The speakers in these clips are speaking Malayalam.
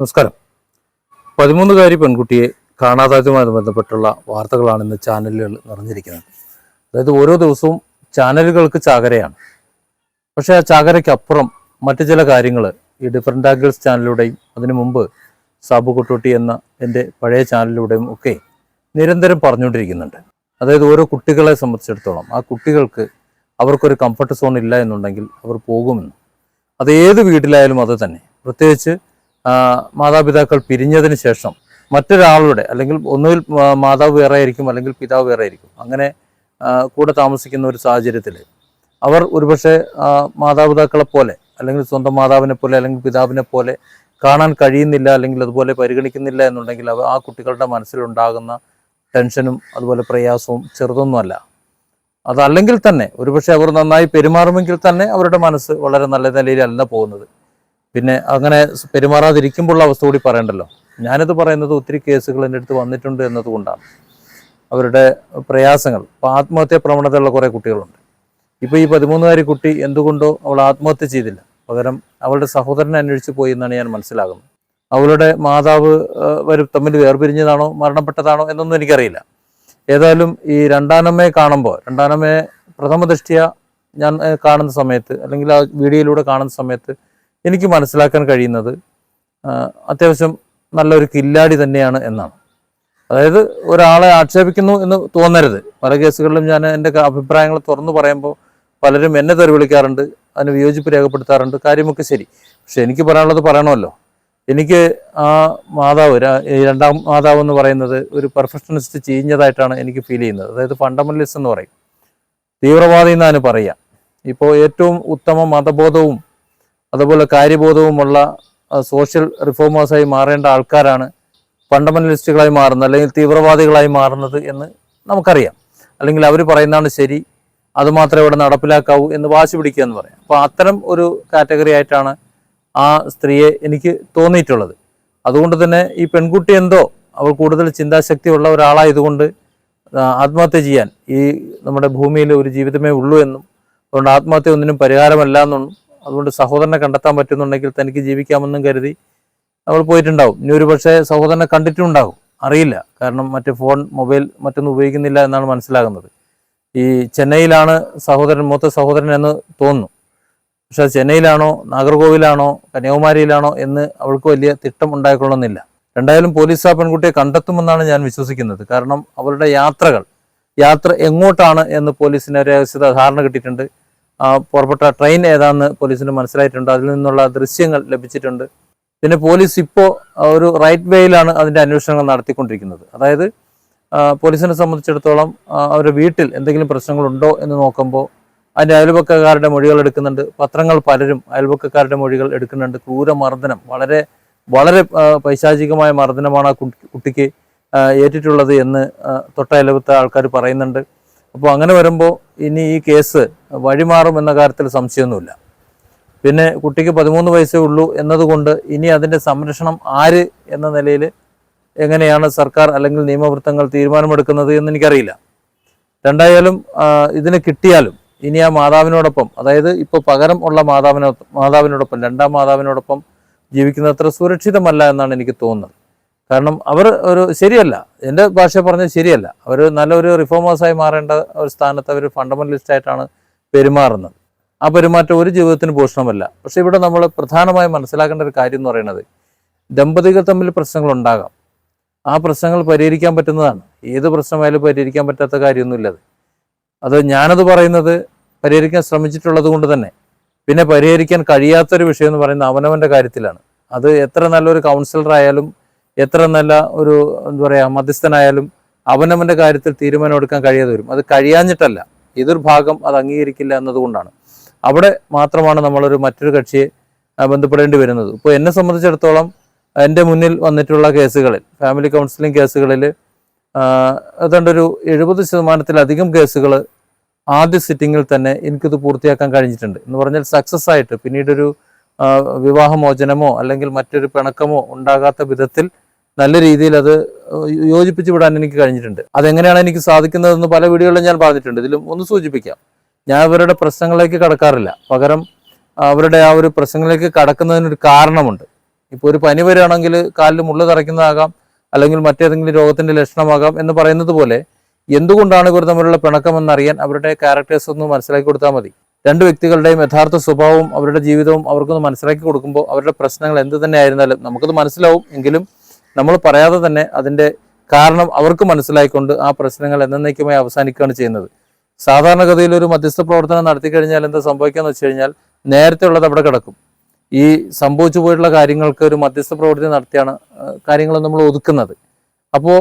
നമസ്കാരം. പതിമൂന്നുകാരി പെൺകുട്ടിയെ കാണാതായതുമായി ബന്ധപ്പെട്ടുള്ള വാർത്തകളാണ് ഇന്ന് ചാനലുകൾ നിറഞ്ഞിരിക്കുന്നത്. അതായത് ഓരോ ദിവസവും ചാനലുകൾക്ക് ചാകരയാണ്. പക്ഷെ ആ ചാകരയ്ക്കപ്പുറം മറ്റു ചില കാര്യങ്ങൾ ഈ ഡിഫറെന്റ് ആംഗിൾസ് ചാനലിലൂടെയും അതിനു മുമ്പ് സാബു കുട്ടൂട്ടി എന്ന എന്റെ പഴയ ചാനലിലൂടെയും ഒക്കെ നിരന്തരം പറഞ്ഞുകൊണ്ടിരിക്കുന്നുണ്ട്. അതായത് ഓരോ കുട്ടികളെ സംബന്ധിച്ചിടത്തോളം ആ കുട്ടികൾക്ക് അവർക്കൊരു കംഫർട്ട് സോൺ ഇല്ല എന്നുണ്ടെങ്കിൽ അവർ പോകുമെന്ന്. അത് ഏത് വീട്ടിലായാലും അത് തന്നെ. പ്രത്യേകിച്ച് മാതാപിതാക്കൾ പിരിഞ്ഞതിന് ശേഷം മറ്റൊരാളുടെ അല്ലെങ്കിൽ ഒന്നുകിൽ മാതാവ് വേറെ ആയിരിക്കും അല്ലെങ്കിൽ പിതാവ് വേറെ ആയിരിക്കും അങ്ങനെ കൂടെ താമസിക്കുന്ന ഒരു സാഹചര്യത്തിൽ അവർ ഒരുപക്ഷെ മാതാപിതാക്കളെ പോലെ അല്ലെങ്കിൽ സ്വന്തം മാതാവിനെ പോലെ അല്ലെങ്കിൽ പിതാവിനെ പോലെ കാണാൻ കഴിയുന്നില്ല അല്ലെങ്കിൽ അതുപോലെ പരിഗണിക്കുന്നില്ല എന്നുണ്ടെങ്കിൽ അവ ആ കുട്ടികളുടെ മനസ്സിലുണ്ടാകുന്ന ടെൻഷനും അതുപോലെ പ്രയാസവും ചെറുതൊന്നുമല്ല. അതല്ലെങ്കിൽ തന്നെ ഒരുപക്ഷെ അവർ നന്നായി പെരുമാറുമെങ്കിൽ തന്നെ അവരുടെ മനസ്സ് വളരെ നല്ല നിലയിലല്ല പോകുന്നത്. പിന്നെ അങ്ങനെ പെരുമാറാതിരിക്കുമ്പോഴുള്ള അവസ്ഥ കൂടി പറയണ്ടല്ലോ. ഞാനിത് പറയുന്നത് ഒത്തിരി കേസുകൾ എന്റെ അടുത്ത് വന്നിട്ടുണ്ട് എന്നതുകൊണ്ടാണ്. അവരുടെ പ്രയാസങ്ങൾ ഇപ്പോൾ ആത്മഹത്യാ പ്രവണതയുള്ള കുറേ കുട്ടികളുണ്ട്. ഇപ്പോൾ ഈ പതിമൂന്നുകാരി കുട്ടി എന്തുകൊണ്ടോ അവൾ ആത്മഹത്യ ചെയ്തില്ല. പകരം അവളുടെ സഹോദരനെ അന്വേഷിച്ച് പോയി എന്നാണ് ഞാൻ മനസ്സിലാകുന്നത്. അവളുടെ മാതാവ് വരും തമ്മിൽ വേർപിരിഞ്ഞതാണോ മരണപ്പെട്ടതാണോ എന്നൊന്നും എനിക്കറിയില്ല. ഏതായാലും ഈ രണ്ടാനമ്മയെ കാണുമ്പോൾ രണ്ടാനമ്മയെ പ്രഥമ ദൃഷ്ടിയ ഞാൻ കാണുന്ന സമയത്ത് അല്ലെങ്കിൽ ആ വീഡിയോയിലൂടെ കാണുന്ന സമയത്ത് എനിക്ക് മനസ്സിലാക്കാൻ കഴിയുന്നത് അത്യാവശ്യം നല്ലൊരു കില്ലാടി തന്നെയാണ് എന്നാണ്. അതായത് ഒരാളെ ആക്ഷേപിക്കുന്നു എന്ന് തോന്നരുത്. പല കേസുകളിലും ഞാൻ എന്റെ അഭിപ്രായങ്ങൾ തുറന്നു പറയുമ്പോൾ പലരും എന്നെ തെറി വിളിക്കാറുണ്ട് അതിന് വിയോജിപ്പ് രേഖപ്പെടുത്താറുണ്ട് കാര്യമൊക്കെ ശരി. പക്ഷെ എനിക്ക് പറയാനുള്ളത് പറയണമല്ലോ. എനിക്ക് ആ മാതാവ് രണ്ടാം മാതാവ് എന്ന് പറയുന്നത് ഒരു പെർഫെക്ഷനിസ്റ്റ് ചീഞ്ഞതായിട്ടാണ് എനിക്ക് ഫീൽ ചെയ്യുന്നത്. അതായത് ഫണ്ടമെന്റലിസ്റ്റ് എന്ന് പറയും. തീവ്രവാദി എന്നാണ് പറയുക. ഇപ്പോൾ ഏറ്റവും ഉത്തമ മതബോധവും അതുപോലെ കാര്യബോധവുമുള്ള സോഷ്യൽ റിഫോമേഴ്സായി മാറേണ്ട ആൾക്കാരാണ് ഫണ്ടമെന്റലിസ്റ്റുകളായി മാറുന്നത് അല്ലെങ്കിൽ തീവ്രവാദികളായി മാറുന്നത് എന്ന് നമുക്കറിയാം. അല്ലെങ്കിൽ അവർ പറയുന്നതാണ് ശരി അത് മാത്രമേ ഇവിടെ നടപ്പിലാക്കാവൂ എന്ന് വാശി പിടിക്കുക എന്ന് പറയാം. അപ്പോൾ അത്തരം ഒരു കാറ്റഗറി ആയിട്ടാണ് ആ സ്ത്രീയെ എനിക്ക് തോന്നിയിട്ടുള്ളത്. അതുകൊണ്ട് തന്നെ ഈ പെൺകുട്ടി എന്തോ അവൾ കൂടുതൽ ചിന്താശക്തി ഉള്ള ഒരാളായതുകൊണ്ട് ആത്മഹത്യ ചെയ്യാൻ ഈ നമ്മുടെ ഭൂമിയിൽ ഒരു ജീവിതമേ ഉള്ളൂ എന്നും അതുകൊണ്ട് ആത്മഹത്യ ഒന്നിനും പരിഹാരമല്ല എന്നും അതുകൊണ്ട് സഹോദരനെ കണ്ടെത്താൻ പറ്റുന്നുണ്ടെങ്കിൽ തനിക്ക് ജീവിക്കാമെന്നും കരുതി അവൾ പോയിട്ടുണ്ടാവും. ഇനി ഒരു പക്ഷേ സഹോദരനെ കണ്ടിട്ടുണ്ടാകും അറിയില്ല. കാരണം മറ്റേ ഫോൺ മൊബൈൽ മറ്റൊന്നും ഉപയോഗിക്കുന്നില്ല എന്നാണ് മനസ്സിലാകുന്നത്. ഈ ചെന്നൈയിലാണ് സഹോദരൻ മൂത്ത സഹോദരൻ എന്ന് തോന്നുന്നു. പക്ഷെ ചെന്നൈയിലാണോ നാഗർകോവിലാണോ കന്യാകുമാരിയിലാണോ എന്ന് അവൾക്ക് വലിയ തിട്ടം ഉണ്ടായിക്കൊള്ളുന്നില്ല. രണ്ടായാലും പോലീസ് ആ പെൺകുട്ടിയെ കണ്ടെത്തുമെന്നാണ് ഞാൻ വിശ്വസിക്കുന്നത്. കാരണം അവരുടെ യാത്രകൾ യാത്ര എങ്ങോട്ടാണ് എന്ന് പോലീസിന് രഹസ്യത ധാരണ കിട്ടിയിട്ടുണ്ട്. പുറപ്പെട്ട ട്രെയിൻ ഏതാന്ന് പോലീസിന് മനസ്സിലായിട്ടുണ്ട്. അതിൽ നിന്നുള്ള ദൃശ്യങ്ങൾ ലഭിച്ചിട്ടുണ്ട്. പിന്നെ പോലീസ് ഇപ്പോൾ ഒരു റൈറ്റ് വേയിലാണ് അതിന്റെ അന്വേഷണങ്ങൾ നടത്തിക്കൊണ്ടിരിക്കുന്നത്. അതായത് പോലീസിനെ സംബന്ധിച്ചിടത്തോളം അവരുടെ വീട്ടിൽ എന്തെങ്കിലും പ്രശ്നങ്ങളുണ്ടോ എന്ന് നോക്കുമ്പോൾ അതിന്റെ അയൽപക്കക്കാരുടെ മൊഴികൾ എടുക്കുന്നുണ്ട്. പത്രങ്ങൾ പലരും അയൽപക്കക്കാരുടെ മൊഴികൾ എടുക്കുന്നുണ്ട്. ക്രൂരമർദ്ദനം വളരെ വളരെ പൈശാചികമായ മർദ്ദനമാണ് ആ കുട്ടിക്ക് ഏറ്റിട്ടുള്ളത് എന്ന് ആ, തൊട്ടയലപത്തെ ആൾക്കാർ പറയുന്നുണ്ട്. അപ്പോൾ അങ്ങനെ വരുമ്പോൾ ഇനി ഈ കേസ് വഴിമാറും എന്ന കാര്യത്തിൽ സംശയമൊന്നുമില്ല. പിന്നെ കുട്ടിക്ക് പതിമൂന്ന് വയസ്സേ ഉള്ളൂ എന്നതുകൊണ്ട് ഇനി അതിന്റെ സംരക്ഷണം ആര് എന്ന നിലയിൽ എങ്ങനെയാണ് സർക്കാർ അല്ലെങ്കിൽ നിയമവൃത്തങ്ങൾ തീരുമാനമെടുക്കുന്നത് എന്ന് എനിക്കറിയില്ല. രണ്ടായാലും ഇതിന് കിട്ടിയാലും ഇനി ആ മാതാവിനോടൊപ്പം അതായത് ഇപ്പോൾ പകരം ഉള്ള മാതാവിനോ മാതാവിനോടൊപ്പം രണ്ടാം മാതാവിനോടൊപ്പം ജീവിക്കുന്നത്ര സുരക്ഷിതമല്ല എന്നാണ് എനിക്ക് തോന്നുന്നത്. കാരണം അവർ ഒരു ശരിയല്ല. എന്റെ ഭാഷ പറഞ്ഞത് ശരിയല്ല. അവർ നല്ലൊരു റിഫോമേഴ്സായി മാറേണ്ട ഒരു സ്ഥാനത്ത് അവർ ഫണ്ടമെന്റലിസ്റ്റ് ആയിട്ടാണ് പെരുമാറുന്നത്. ആ പെരുമാറ്റം ഒരു ജീവിതത്തിന് പോഷണമല്ല. പക്ഷെ ഇവിടെ നമ്മൾ പ്രധാനമായും മനസ്സിലാക്കേണ്ട ഒരു കാര്യം എന്ന് പറയുന്നത് ദമ്പതികൾ തമ്മിൽ പ്രശ്നങ്ങൾ ഉണ്ടാകാം. ആ പ്രശ്നങ്ങൾ പരിഹരിക്കാൻ പറ്റുന്നതാണ്. ഏത് പ്രശ്നമായാലും പരിഹരിക്കാൻ പറ്റാത്ത കാര്യമൊന്നുമില്ല അത്. അത് ഞാനത് പറയുന്നത് പരിഹരിക്കാൻ ശ്രമിച്ചിട്ടുള്ളത് കൊണ്ട് തന്നെ. പിന്നെ പരിഹരിക്കാൻ കഴിയാത്തൊരു വിഷയം എന്ന് പറയുന്നത് അവനവന്റെ കാര്യത്തിലാണ്. അത് എത്ര നല്ലൊരു കൗൺസിലർ ആയാലും എത്ര നല്ല ഒരു എന്താ പറയുക മധ്യസ്ഥനായാലും അവനവന്റെ കാര്യത്തിൽ തീരുമാനം എടുക്കാൻ കഴിയാതെ വരും. അത് കഴിയാഞ്ഞിട്ടല്ല. ഇതൊരു ഭാഗം അത് അംഗീകരിക്കില്ല എന്നതുകൊണ്ടാണ്. അവിടെ മാത്രമാണ് നമ്മളൊരു മറ്റൊരു കക്ഷിയെ ബന്ധപ്പെടേണ്ടി വരുന്നത്. ഇപ്പോൾ എന്നെ സംബന്ധിച്ചിടത്തോളം എന്റെ മുന്നിൽ വന്നിട്ടുള്ള കേസുകളിൽ ഫാമിലി കൗൺസിലിംഗ് കേസുകളിൽ ഏതാണ്ട് ഒരു എഴുപത് ശതമാനത്തിലധികം കേസുകൾ ആദ്യ സിറ്റിങ്ങിൽ തന്നെ എനിക്കിത് പൂർത്തിയാക്കാൻ കഴിഞ്ഞിട്ടുണ്ട്. എന്ന് പറഞ്ഞാൽ സക്സസ് ആയിട്ട് പിന്നീടൊരു വിവാഹമോചനമോ അല്ലെങ്കിൽ മറ്റൊരു പിണക്കമോ ഉണ്ടാകാത്ത വിധത്തിൽ നല്ല രീതിയിൽ അത് യോജിപ്പിച്ച് വിടാൻ എനിക്ക് കഴിഞ്ഞിട്ടുണ്ട്. അതെങ്ങനെയാണ് എനിക്ക് സാധിക്കുന്നതെന്ന് പല വീഡിയോകളിലും ഞാൻ പറഞ്ഞിട്ടുണ്ട്. ഇതിലും ഒന്ന് സൂചിപ്പിക്കാം. ഞാൻ അവരുടെ പ്രശ്നങ്ങളിലേക്ക് കടക്കാറില്ല. പകരം അവരുടെ ആ ഒരു പ്രശ്നങ്ങളിലേക്ക് കടക്കുന്നതിനൊരു കാരണമുണ്ട്. ഇപ്പോൾ ഒരു പനി വരികയാണെങ്കിൽ കാലിൽ മുള്ളു തറയ്ക്കുന്നതാകാം അല്ലെങ്കിൽ മറ്റേതെങ്കിലും രോഗത്തിന്റെ ലക്ഷണമാകാം എന്ന് പറയുന്നത് പോലെ എന്തുകൊണ്ടാണ് ഇവർ തമ്മിലുള്ള പിണക്കമെന്ന് അറിയാൻ അവരുടെ ക്യാരക്ടേഴ്സ് ഒന്ന് മനസ്സിലാക്കി കൊടുത്താൽ മതി. രണ്ട് വ്യക്തികളുടെയും യഥാർത്ഥ സ്വഭാവവും അവരുടെ ജീവിതവും അവർക്കൊന്ന് മനസ്സിലാക്കി കൊടുക്കുമ്പോൾ അവരുടെ പ്രശ്നങ്ങൾ എന്ത് തന്നെ ആയിരുന്നാലും നമുക്കത് മനസ്സിലാവും. എങ്കിലും നമ്മൾ പറയാതെ തന്നെ അതിന്റെ കാരണം അവർക്ക് മനസ്സിലായിക്കൊണ്ട് ആ പ്രശ്നങ്ങൾ എന്നേക്കുമായി അവസാനിക്കുകയാണ് ചെയ്യുന്നത്. സാധാരണഗതിയിൽ ഒരു മധ്യസ്ഥ പ്രവർത്തനം നടത്തി കഴിഞ്ഞാൽ എന്താ സംഭവിക്കുകയെന്ന് വെച്ച് കഴിഞ്ഞാൽ നേരത്തെ ഉള്ളത് അവിടെ കിടക്കും. ഈ സംഭവിച്ചു പോയിട്ടുള്ള കാര്യങ്ങൾക്ക് ഒരു മധ്യസ്ഥ പ്രവർത്തനം നടത്തിയാണ് കാര്യങ്ങൾ നമ്മൾ ഒതുക്കുന്നത്. അപ്പോൾ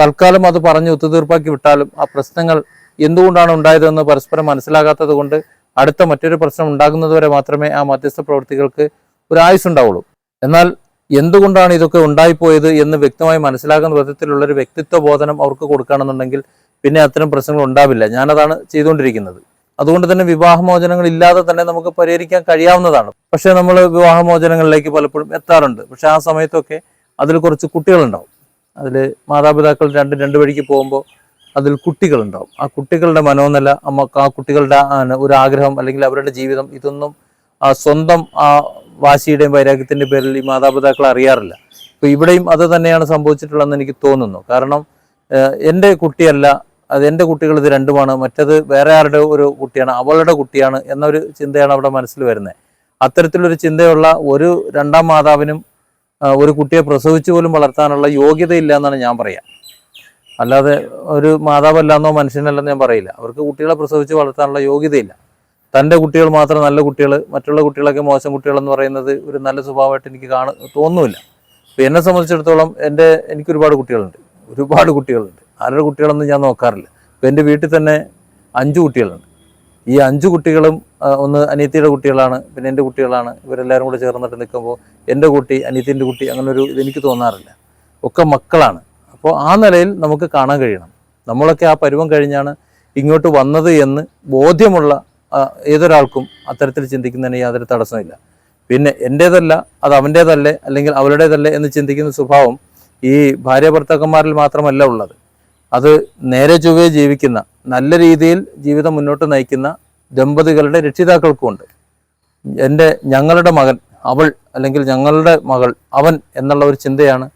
തൽക്കാലം അത് പറഞ്ഞ് ഒത്തുതീർപ്പാക്കി വിട്ടാലും ആ പ്രശ്നങ്ങൾ എന്തുകൊണ്ടാണ് ഉണ്ടായതെന്ന് പരസ്പരം മനസ്സിലാകാത്തത് കൊണ്ട് അടുത്ത മറ്റൊരു പ്രശ്നം ഉണ്ടാകുന്നതുവരെ മാത്രമേ ആ മധ്യസ്ഥ പ്രവൃത്തികൾക്ക് ഒരു ആയുസ് ഉണ്ടാവുള്ളൂ. എന്നാൽ എന്തുകൊണ്ടാണ് ഇതൊക്കെ ഉണ്ടായിപ്പോയത് എന്ന് വ്യക്തമായി മനസ്സിലാകുന്ന വിധത്തിലുള്ള ഒരു വ്യക്തിത്വ ബോധനം അവർക്ക് കൊടുക്കുകയാണെന്നുണ്ടെങ്കിൽ പിന്നെ അത്തരം പ്രശ്നങ്ങൾ ഉണ്ടാവില്ല. ഞാനതാണ് ചെയ്തുകൊണ്ടിരിക്കുന്നത്. അതുകൊണ്ട് തന്നെ വിവാഹമോചനങ്ങൾ ഇല്ലാതെ തന്നെ നമുക്ക് പരിഹരിക്കാൻ കഴിയാവുന്നതാണ്. പക്ഷേ നമ്മൾ വിവാഹമോചനങ്ങളിലേക്ക് പലപ്പോഴും എത്താറുണ്ട്. പക്ഷെ ആ സമയത്തൊക്കെ അതിൽ കുറച്ച് കുട്ടികളുണ്ടാവും. അതിൽ മാതാപിതാക്കൾ രണ്ട് രണ്ടു വഴിക്ക് പോകുമ്പോൾ അതിൽ കുട്ടികളുണ്ടാവും. ആ കുട്ടികളുടെ മനോനില ആ കുട്ടികളുടെ ഒരു ആഗ്രഹം അല്ലെങ്കിൽ അവരുടെ ജീവിതം ഇതൊന്നും സ്വന്തം ആ വാശിയുടെയും വൈരാഗ്യത്തിന്റെ പേരിൽ ഈ മാതാപിതാക്കൾ അറിയാറില്ല. അപ്പോൾ ഇവിടെയും അത് തന്നെയാണ് സംഭവിച്ചിട്ടുള്ളതെന്ന് എനിക്ക് തോന്നുന്നു. കാരണം എന്റെ കുട്ടിയല്ല അത് എന്റെ കുട്ടികൾ ഇത് രണ്ടുമാണ് മറ്റത് വേറെ ആരുടെ ഒരു കുട്ടിയാണ് അവളുടെ കുട്ടിയാണ് എന്നൊരു ചിന്തയാണ് അവിടെ മനസ്സിൽ വരുന്നത്. അത്തരത്തിലൊരു ചിന്തയുള്ള ഒരു രണ്ടാം മാതാവിനും ഒരു കുട്ടിയെ പ്രസവിച്ചു പോലും വളർത്താനുള്ള യോഗ്യതയില്ല എന്നാണ് ഞാൻ പറയുക അല്ലാതെ ഒരു മാതാവല്ലാന്നോ മനുഷ്യനല്ലെന്നോ ഞാൻ പറയില്ല. അവർക്ക് കുട്ടികളെ പ്രസവിച്ച് വളർത്താനുള്ള യോഗ്യതയില്ല. തന്റെ കുട്ടികൾ മാത്രം നല്ല കുട്ടികൾ മറ്റുള്ള കുട്ടികളൊക്കെ മോശം കുട്ടികളെന്ന് പറയുന്നത് ഒരു നല്ല സ്വഭാവമായിട്ട് എനിക്ക് കാണു തോന്നുന്നില്ല. ഇപ്പം എന്നെ സംബന്ധിച്ചിടത്തോളം എന്റെ എനിക്ക് ഒരുപാട് കുട്ടികളുണ്ട്. ഒരുപാട് കുട്ടികളുണ്ട്. ആരുടെ കുട്ടികളൊന്നും ഞാൻ നോക്കാറില്ല. ഇപ്പം എന്റെ വീട്ടിൽ തന്നെ അഞ്ച് കുട്ടികളുണ്ട്. ഈ അഞ്ച് കുട്ടികളും ഒന്ന് അനിയത്തിയുടെ കുട്ടികളാണ് പിന്നെ എന്റെ കുട്ടികളാണ്. ഇവരെല്ലാവരും കൂടെ ചേർന്നിട്ട് നിൽക്കുമ്പോൾ എന്റെ കുട്ടി അനിയത്തിന്റെ കുട്ടി അങ്ങനെ ഒരു ഇതെനിക്ക് തോന്നാറില്ല. ഒക്കെ മക്കളാണ്. അപ്പോൾ ആ നിലയിൽ നമുക്ക് കാണാൻ കഴിയണം. നമ്മളൊക്കെ ആ പരുവം കഴിഞ്ഞാണ് ഇങ്ങോട്ട് വന്നത് എന്ന് ബോധ്യമുള്ള ഏതൊരാൾക്കും അത്തരത്തിൽ ചിന്തിക്കുന്നതിന് യാതൊരു തടസ്സമില്ല പിന്നെ എന്റേതല്ല അത് അവന്റേതല്ലേ അല്ലെങ്കിൽ അവരുടേതല്ലേ എന്ന് ചിന്തിക്കുന്ന സ്വഭാവം ഈ ഭാര്യ ഭർത്താക്കന്മാരിൽ മാത്രമല്ല ഉള്ളത്. അത് നേരെ ചൊവ്വേ ജീവിക്കുന്ന നല്ല രീതിയിൽ ജീവിതം മുന്നോട്ട് നയിക്കുന്ന ദമ്പതികളുടെ രക്ഷിതാക്കൾക്കും ഉണ്ട് എന്റെ ഞങ്ങളുടെ മകൻ അവൾ അല്ലെങ്കിൽ ഞങ്ങളുടെ മകൾ അവൻ എന്നുള്ള ഒരു ചിന്തയാണ്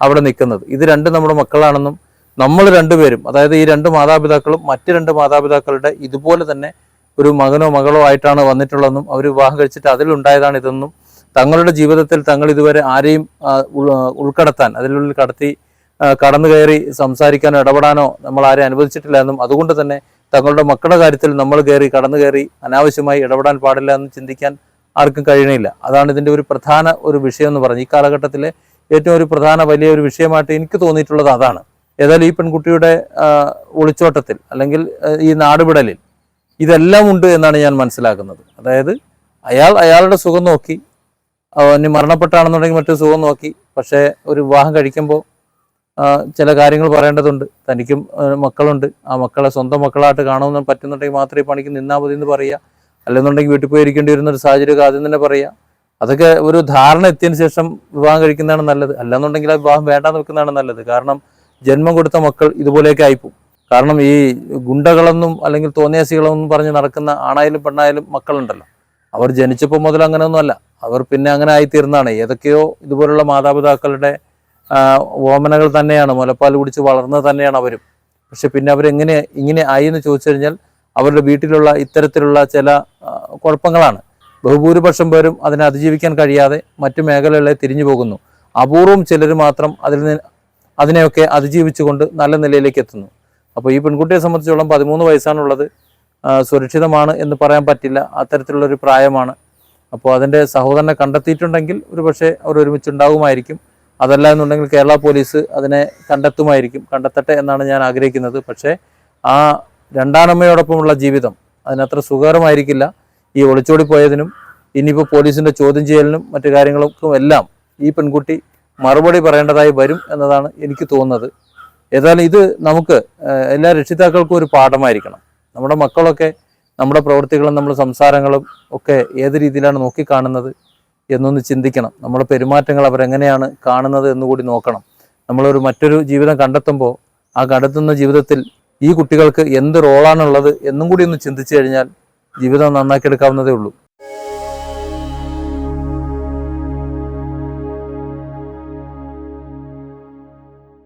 അവിടെ നിൽക്കുന്നത്. ഇത് രണ്ട് നമ്മുടെ മക്കളാണെന്നും നമ്മൾ രണ്ടുപേരും അതായത് ഈ രണ്ട് മാതാപിതാക്കളും മറ്റ് രണ്ട് മാതാപിതാക്കളുടെ ഇതുപോലെ തന്നെ ഒരു മകനോ മകളോ ആയിട്ടാണ് വന്നിട്ടുള്ളതെന്നും അവർ വിവാഹം കഴിച്ചിട്ട് അതിലുണ്ടായതാണ് ഇതെന്നും തങ്ങളുടെ ജീവിതത്തിൽ തങ്ങൾ ഇതുവരെ ആരെയും ഉൾക്കടത്താൻ അതിനുള്ളിൽ കടത്തി കടന്നു കയറി സംസാരിക്കാനോ ഇടപെടാനോ നമ്മൾ ആരെയും അനുവദിച്ചിട്ടില്ല എന്നും അതുകൊണ്ട് തന്നെ തങ്ങളുടെ മക്കളുടെ കാര്യത്തിൽ നമ്മൾ കയറി കടന്നു കയറി അനാവശ്യമായി ഇടപെടാൻ പാടില്ല എന്ന് ചിന്തിക്കാൻ ആർക്കും കഴിയണില്ല. അതാണ് ഇതിന്റെ ഒരു പ്രധാന ഒരു വിഷയം എന്ന് പറഞ്ഞു ഈ കാലഘട്ടത്തിലെ ഏറ്റവും ഒരു പ്രധാന വലിയ ഒരു വിഷയമായിട്ട് എനിക്ക് തോന്നിയിട്ടുള്ളത് അതാണ്. ഏതായാലും ഈ പെൺകുട്ടിയുടെ ഒളിച്ചോട്ടത്തിൽ അല്ലെങ്കിൽ ഈ നാടുവിടലിൽ ഇതെല്ലാം ഉണ്ട് എന്നാണ് ഞാൻ മനസ്സിലാക്കുന്നത്. അതായത് അയാൾ അയാളുടെ സുഖം നോക്കി അവന് മരണപ്പെട്ടാണെന്നുണ്ടെങ്കിൽ മറ്റൊരു സുഖം നോക്കി പക്ഷേ ഒരു വിവാഹം കഴിക്കുമ്പോൾ ചില കാര്യങ്ങൾ പറയേണ്ടതുണ്ട്. തനിക്കും മക്കളുണ്ട്. ആ മക്കളെ സ്വന്തം മക്കളായിട്ട് കാണുമെന്ന് പറ്റുന്നുണ്ടെങ്കിൽ മാത്രമേ പണിക്ക് നിന്നാൽ മതി എന്ന് പറയുക. അല്ലെന്നുണ്ടെങ്കിൽ വീട്ടിൽ പോയി ഇരിക്കേണ്ടി വരുന്ന ഒരു സാഹചര്യം ആദ്യം തന്നെ പറയുക. അതൊക്കെ ഒരു ധാരണ എത്തിയതിനു ശേഷം വിവാഹം കഴിക്കുന്നതാണ് നല്ലത്. അല്ലെന്നുണ്ടെങ്കിൽ ആ വിവാഹം വേണ്ടാന്ന് വെക്കുന്നതാണ് നല്ലത്. കാരണം ജന്മം കൊടുത്ത മക്കൾ ഇതുപോലെയൊക്കെ ആയിപ്പോവും. കാരണം ഈ ഗുണ്ടകളെന്നും അല്ലെങ്കിൽ തോന്നിയാസികളെന്നും പറഞ്ഞ് നടക്കുന്ന ആണായാലും പെണ്ണായാലും മക്കളുണ്ടല്ലോ. അവർ ജനിച്ചപ്പോൾ മുതൽ അങ്ങനെയൊന്നുമല്ല. അവർ പിന്നെ അങ്ങനെ ആയിത്തീർന്നതാണ് ഏതൊക്കെയോ ഇതുപോലുള്ള മാതാപിതാക്കളുടെ ഓമനകൾ തന്നെയാണ്. മുലപ്പാൽ കുടിച്ച് വളർന്നത് തന്നെയാണ് അവരും. പക്ഷെ പിന്നെ അവരെങ്ങനെ ഇങ്ങനെ ആയി എന്ന് ചോദിച്ചു കഴിഞ്ഞാൽ അവരുടെ വീട്ടിലുള്ള ഇത്തരത്തിലുള്ള ചില കുഴപ്പങ്ങളാണ്. ബഹുഭൂരിപക്ഷം പേരും അതിനെ അതിജീവിക്കാൻ കഴിയാതെ മറ്റു മേഖലകളെ തിരിഞ്ഞു പോകുന്നു. അപൂർവം ചിലർ മാത്രം അതിൽ നിന്ന് അതിനെയൊക്കെ അതിജീവിച്ചുകൊണ്ട് നല്ല നിലയിലേക്ക് എത്തുന്നു. അപ്പോൾ ഈ പെൺകുട്ടിയെ സംബന്ധിച്ചോളം പതിമൂന്ന് വയസ്സാണുള്ളത് സുരക്ഷിതമാണ് എന്ന് പറയാൻ പറ്റില്ല. അത്തരത്തിലുള്ള ഒരു പ്രായമാണ്. അപ്പോൾ അതിന്റെ സഹോദരനെ കണ്ടെത്തിയിട്ടുണ്ടെങ്കിൽ ഒരു പക്ഷേ അവർ ഒരുമിച്ചുണ്ടാകുമായിരിക്കും അതല്ല എന്നുണ്ടെങ്കിൽ കേരള പോലീസ് അതിനെ കണ്ടെത്തുമായിരിക്കും. കണ്ടെത്തട്ടെ എന്നാണ് ഞാൻ ആഗ്രഹിക്കുന്നത്. പക്ഷേ ആ രണ്ടാനമ്മയോടൊപ്പമുള്ള ജീവിതം അതിനത്ര സുഖകരമായിരിക്കില്ല. ഈ ഒളിച്ചോടി പോയതിനും ഇനിയിപ്പോൾ പോലീസിന്റെ ചോദ്യം ചെയ്യലിനും മറ്റു കാര്യങ്ങൾക്കും എല്ലാം ഈ പെൺകുട്ടി മറുപടി പറയേണ്ടതായി വരും എന്നതാണ് എനിക്ക് തോന്നുന്നത്. ഏതായാലും ഇത് നമുക്ക് എല്ലാ രക്ഷിതാക്കൾക്കും ഒരു പാഠമായിരിക്കണം. നമ്മുടെ മക്കളൊക്കെ നമ്മുടെ പ്രവൃത്തികളും നമ്മുടെ സംസാരങ്ങളും ഒക്കെ ഏത് രീതിയിലാണ് നോക്കിക്കാണുന്നത് എന്നൊന്ന് ചിന്തിക്കണം. നമ്മുടെ പെരുമാറ്റങ്ങൾ അവരെങ്ങനെയാണ് കാണുന്നത് എന്നുകൂടി നോക്കണം. നമ്മളൊരു മറ്റൊരു ജീവിതം കണ്ടെത്തുമ്പോൾ ആ കണ്ടെത്തുന്ന ജീവിതത്തിൽ ഈ കുട്ടികൾക്ക് എന്ത് റോളാണുള്ളത് എന്നും കൂടി ഒന്ന് ചിന്തിച്ചു കഴിഞ്ഞാൽ ജീവിതം നന്നാക്കിയെടുക്കാവുന്നതേ ഉള്ളൂ.